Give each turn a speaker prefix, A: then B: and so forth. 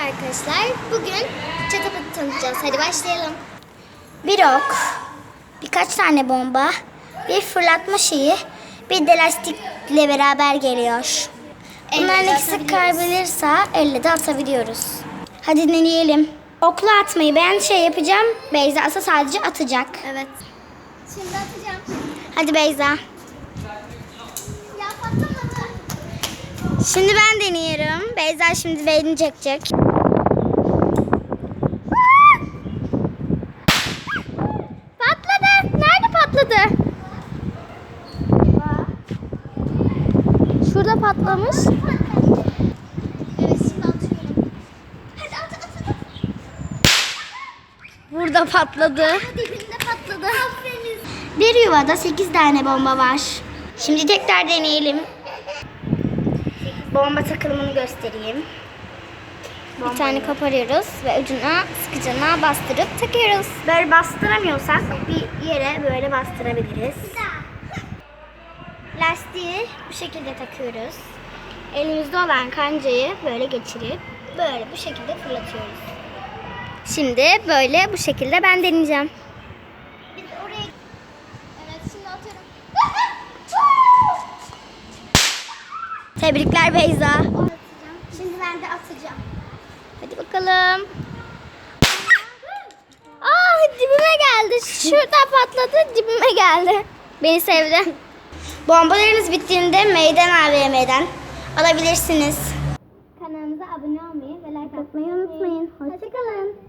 A: Merhaba arkadaşlar. Bugün çatapatı tanıtacağız. Hadi başlayalım.
B: Bir ok, birkaç tane bomba, bir fırlatma şeyi, bir de lastikle beraber geliyor. Bunların ikisi kaybolursa elle de atabiliyoruz. Hadi deneyelim. Okla atmayı ben şey yapacağım. Beyza ise sadece atacak.
A: Evet. Şimdi atacağım.
B: Hadi Beyza.
A: Ya patlamadı.
B: Şimdi ben deniyorum. Beyza şimdi beni çekecek. Patladı. Nerede patladı? Şurada patlamış.
A: Evet şimdi atıyorum. Hadi at at at.
B: Burada patladı.
A: Dibinde patladı. Aferin.
B: Bir yuvada 8 tane bomba var. Şimdi tekrar deneyelim. Bomba takılımını göstereyim. Bir tane koparıyoruz ve ucuna sıkıcına bastırıp takıyoruz. Böyle bastıramıyorsak bir yere böyle bastırabiliriz. Lastiği bu şekilde takıyoruz. Elimizde olan kancayı böyle geçirip böyle bu şekilde fırlatıyoruz. Şimdi böyle bu şekilde ben deneyeceğim. Tebrikler Beyza.
A: Şimdi ben de atacağım.
B: Hadi bakalım. Aa dibime geldi. Şuradan patladı dibime geldi. Beni sevdi. Bombalarınız bittiğinde Meydan AVM'den alabilirsiniz. Kanalımıza abone olmayı ve like atmayı unutmayın. Hoşçakalın.